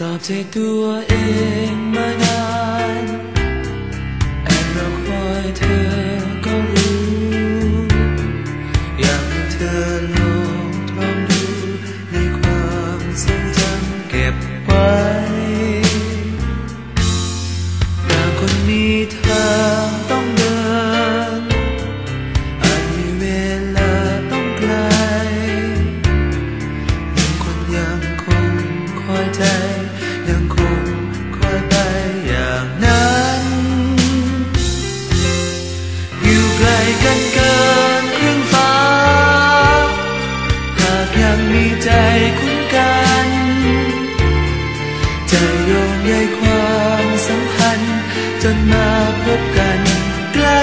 ตอบใจตัวเองมานานแอบรอคอยเธอก็รู้ อยากให้เธอล ยังคงคอยไปอย่างนั้นอยู่ไกลกันเกินครึ่งฟ้า หากยังมีใจคุ้นกันจะโยงใยความสัมพันธ์จนมาพบกันใกล้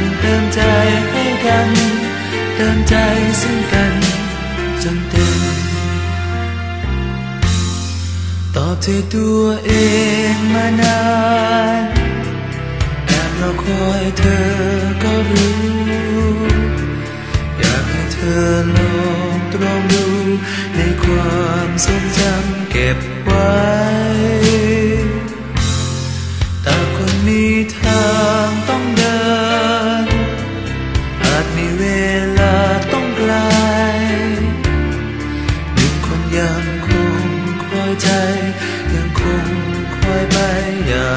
นเติมใจให้กัน เติมใจซึ่งกันจนเต็มตอบเธอตัวเองมานานแอบรอคอยเธอก็รู้ อยากให้เธอลองตรองดูในความทรงจำเก็บไว้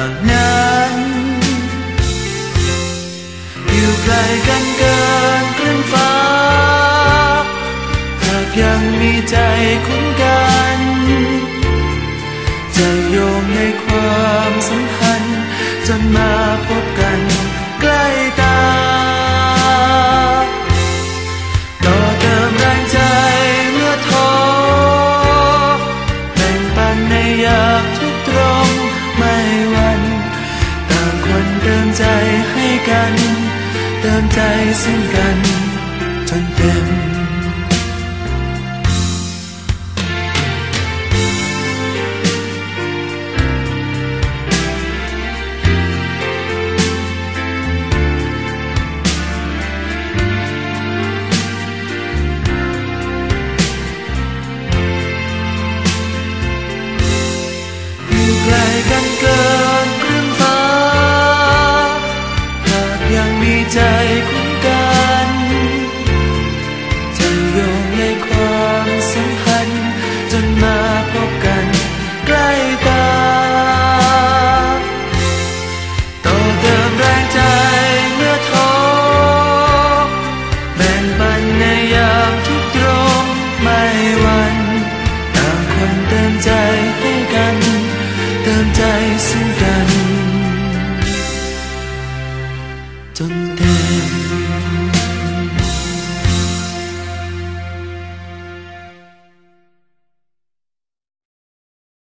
างนั้นอยู่ไกลกันเกินครึ่งฟ้า หากยังมีใจคุ้นกัน จะโยงในความสัมพันธ์จนมาพบกันใกล้ตา ต่อเติมแรงใจเมื่อท้อแบ่งปันในยามทุกตรง ติมใจให้กัน เติมใจซึ่งกัน จนเต็ม ใจซึ่งกัน